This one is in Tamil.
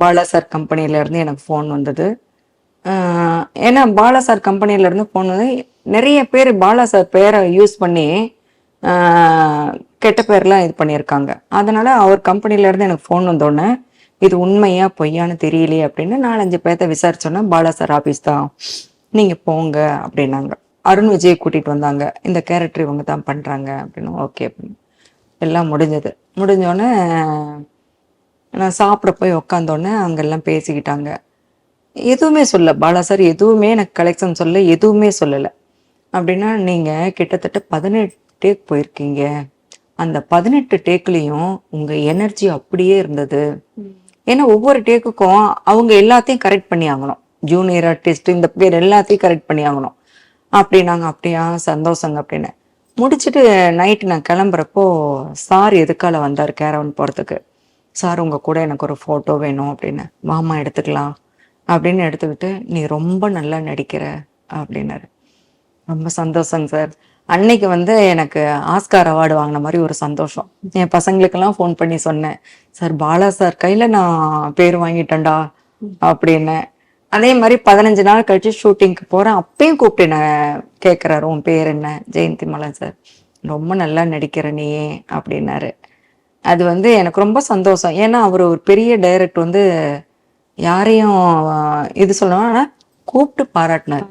பாலா சார் கம்பெனில எனக்கு ஃபோன் வந்தது. ஏன்னா பாலா சார் கம்பெனியிலேருந்து ஃபோன் வந்து நிறைய பேர் பாலா சார் பேரை யூஸ் பண்ணி கெட்ட பேர்லாம் இது பண்ணியிருக்காங்க. அதனால் அவர் கம்பெனியிலேருந்து எனக்கு ஃபோன் வந்தோடனே இது உண்மையா பொய்யான்னு தெரியலையே அப்படின்னு நாலஞ்சு பேர்த்த விசாரிச்சோன்னா பாலா சார் ஆஃபீஸ் தான் நீங்கள் போங்க அப்படின்னாங்க. அருண் விஜய் கூட்டிகிட்டு வந்தாங்க. இந்த கேரக்டர் இவங்க தான் பண்ணுறாங்க அப்படின்னு ஓகே அப்படின்னு. எல்லாம் முடிஞ்சது. முடிஞ்சோடனே நான் சாப்பிட போய் உக்காந்தோடனே அங்கெல்லாம் பேசிக்கிட்டாங்க. எதுவுமே சொல்ல பாலா சார் எதுவுமே எனக்கு கலெக்ஷன் சொல்ல எதுவுமே சொல்லலை. அப்படின்னா நீங்கள் கிட்டத்தட்ட பதினெட்டு டேக் போயிருக்கீங்க. அந்த பதினெட்டு டேக்லேயும் உங்கள் எனர்ஜி அப்படியே இருந்தது. ஏன்னா ஒவ்வொரு டேக்குக்கும் அவங்க எல்லாத்தையும் கரெக்ட் பண்ணி ஆகணும். ஜூனியர் ஆர்டிஸ்ட் இந்த பேர் எல்லாத்தையும் கரெக்ட் பண்ணி ஆகணும். அப்படின்னாங்க அப்படியா சந்தோஷங்க அப்படின்னு. முடிச்சுட்டு நைட்டு நான் கிளம்புறப்போ சார் எதுக்கால வந்தார் கேரவன் போகிறதுக்கு சார் உங்கள் கூட எனக்கு ஒரு ஃபோட்டோ வேணும் அப்படின்னு. மாமா எடுத்துக்கலாம். அப்படின்னு எடுத்துக்கிட்டு நீ ரொம்ப நல்லா நடிக்கிற. அப்படின்னாரு. ரொம்ப சந்தோஷங்க சார். அன்னைக்கு வந்து எனக்கு ஆஸ்கார் அவார்டு வாங்கின மாதிரி ஒரு சந்தோஷம். என் பசங்களுக்கெல்லாம் ஃபோன் பண்ணி சொன்னேன். சார் பாலா சார் கையில் நான் பேர் வாங்கிட்டேன்டா. அப்படின்னு. அதே மாதிரி பதினஞ்சு நாள் கழிச்சு ஷூட்டிங்க்கு போகிறேன் அப்பயும் கூப்பிட்டு நான் கேட்குறாரு உன் பேர் என்ன? ஜெயந்தி மலன் சார். ரொம்ப நல்லா நடிக்கிற நீ அப்படின்னாரு. அது வந்து எனக்கு ரொம்ப சந்தோஷம். ஏன்னா அவர் ஒரு பெரிய டைரக்ட் வந்து யாரையும் இது சொல்லணும் ஆனால் கூப்பிட்டு பாராட்டினார்.